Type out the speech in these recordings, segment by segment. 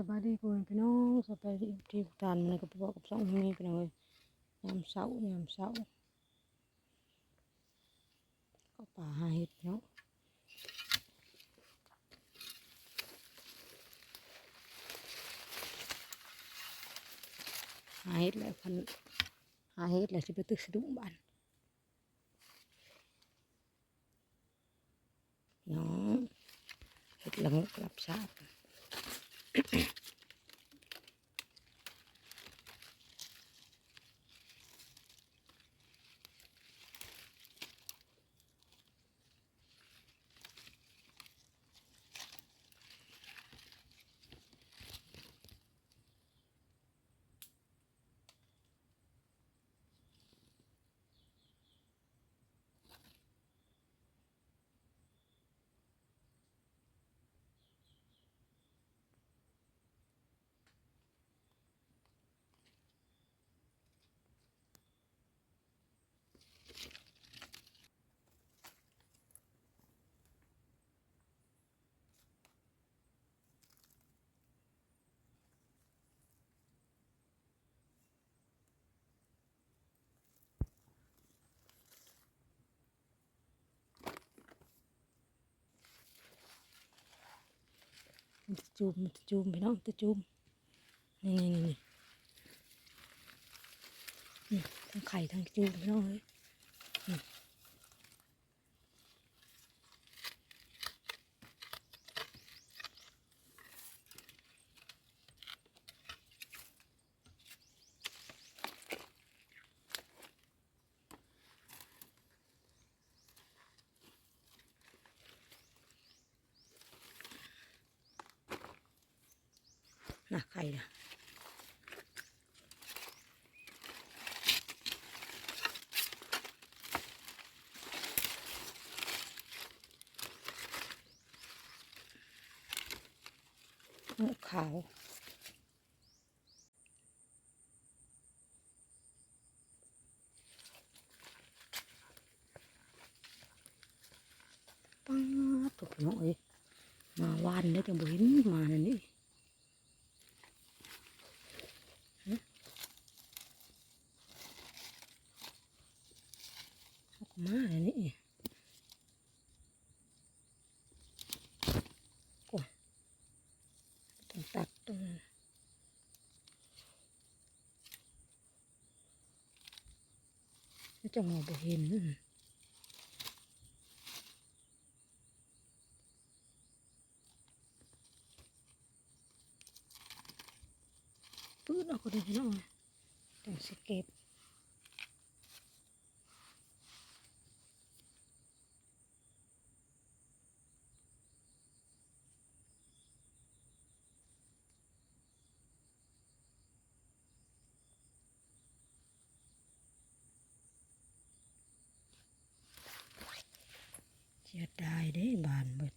สบายดีพ่อแม่พี่น้องสบายดีที่ทานมันก็บอกกับสองมีพี่น้องเอ้ยยามเช้ายามเช้าก็ป่าหาเห็ดพี่น้องหาเห็ดแล้วพันหาเห็ดแล้วสิไปตึกสะดุ้งบ้านน้องเห็ดละงกรับทราบ Mm-hmm. มันจะจูมมันจะจูมพี่น้องจะจูมนี่นี่นี่นี่ทั้งไข่ทั้งจูมพี่น้องเลยนี่ น่ะไข่นะเนื้อขาวป้าดถูกน้องเอ้ยมาวานได้แต่บ่เห็นมานั่นนี่ ออก มาเลยนี่โอ้ยต้องตัดตรงนี่จะมองไปเห็นปื้ดออกก็ได้พี่น้องแต่สเก็บ เสียดายเด้บานเบิด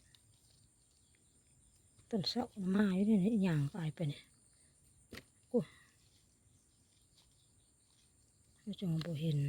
ต้นเสาไม้อยู่นี่ย่างตายไปเนี่ยกูไม่จงบ่เห็น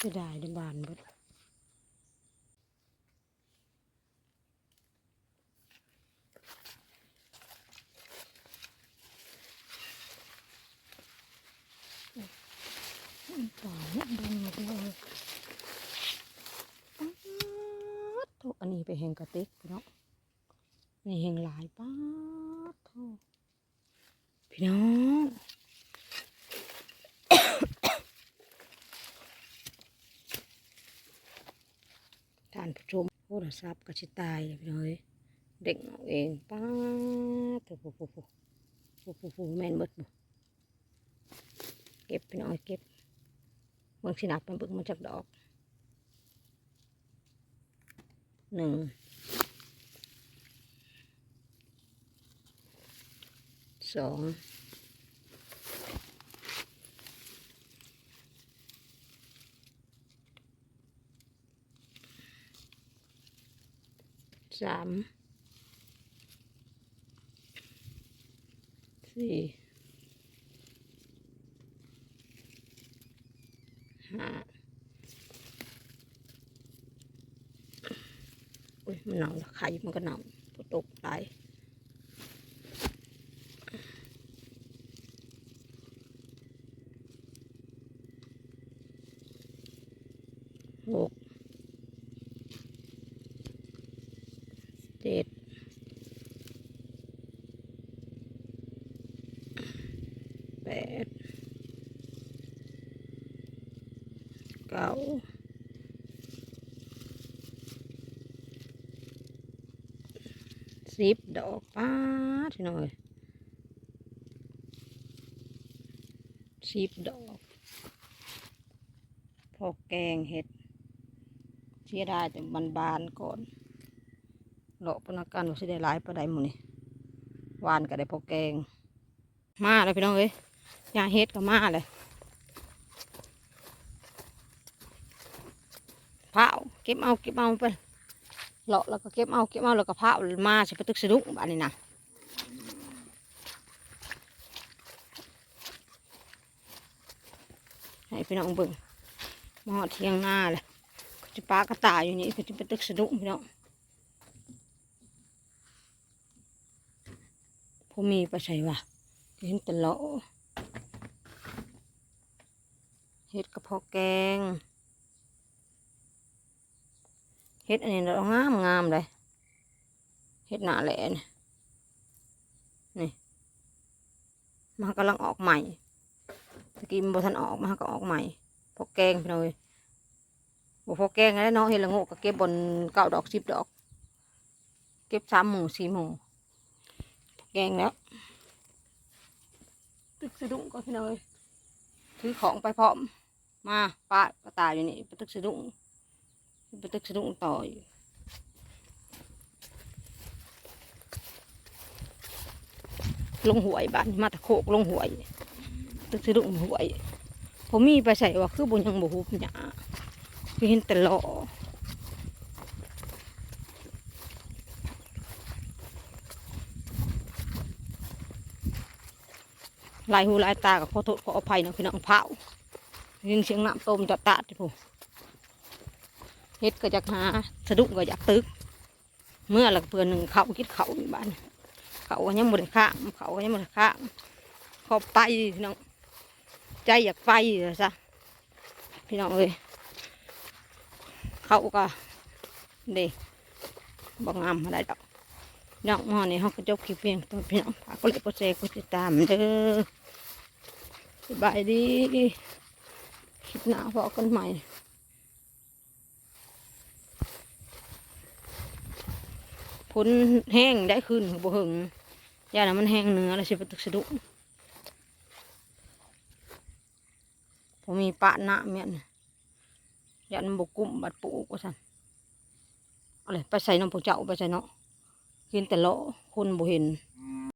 เสียดายเด้บานบิดต่อเนี่ยเบิ่งเอาไปป๊าดโถอันนี้ไปแหงกระติกพี่น้องนี่แหงหลายป้าดโถพี่น้อง ท่านผู้ชมโทรศัพท์ก็ชิตายเลยพี่น้อยเด็กเอาเองป้าดโถโผโผโผโผโผแม่นเบิดบ่เก็บพี่น้อยเก็บเบิ่งสินับมันเบิ่งมาจากดอกหนึ่งสอง สามสี่ห้าอุ้ยมันหนาวละไข่มันก็หนาวตกตายหกเจ็ด แปดเก้าสิบดอกป้าดพี่น้อยสิบดอก พอแกงเห็ดเสียดายแต่มันบานก่อนเลาะปนักกันว่าสิได้หลายปานใดหมูนี่หวานก็ได้พอแกง มาเลยพี่น้องเอ้ย ยาเห็ดก็มาเลยเผาเก็บเอาเก็บเอาไปเลาะแล้วก็เก็บเอาเก็บเอาแล้วก็เผามาใสิไปตึกสะดุ้งบ้านนี้นะให้พี่น้องเบิ่งมาหอเทียงหน้าเลยก็จะปลากระต่ายอยู่นี่ก็จะไปตึกสะดุ้งพี่น้องผมมีไปใส่วะเห็นแตเลาะ เห็ดกระเพาะแกงเห็ดอันนี้เรางามงามเลยเห็ดหนาแหลนนี่มันกำลังออกใหม่ตะกี้มันบทันออกมันก็ออกใหม่พอแกงพี่น้อยบพอแกงแล้วเนาะเห็นละโงกก็เก็บบนเก้าดอกสิบดอก เก็บสามหมูสี่หมูพอแกงแล้วตึกสะดุ้งก็พี่น้อยถือของไปพร้อม มาป้าก็ตายอยู่นี่ไปตึกสะดุ้งไปตึกสะดุ้งต่ออยู่ลงหวยบ้านมาตะโคกลงหวย ตึกสะดุ้งหวย ผมมีไปใส่ว่าคือบุญยังบ่ฮู้หยาคือเห็นแต่ล้อลายหูลายตากับขอโทษขออภัยนะพี่น้องเผา ยินเสียงน้ำต้มจัดตาดที่ผมเฮ็ดก็อยากหาสะดุ้งก็อยากตึก เมื่อหลักเพื่อนหนึ่งเขาคิดเขาอยู่บ้านเขาก็ยังบ่ได้ข้ามเขาก็ยังบ่ได้ข้ามขอไปพี่น้องใจอยากไปเลยซะพี่น้องเอ้ยเขาก็เด็กบางงามอะไรดอกน้องมอนี่เขาก็จบคลิปเพียงตัวพี่น้องฝากกดไลค์กดแชร์กดติดตามเด้อบายดี คลิปหน้าพอกันใหม่ผลแห้งได้ขึ้นบ่หึงย่านะมันแห้งเนื้อแล้วสิไปตึกสะดุผมมีปะหน้าเมียนยันบกุมบัดปูก็สันอะไรไปใส่น้ำปูเจ้าไปใส่เนาะเห็นแต่เลาะคนบ่เห็น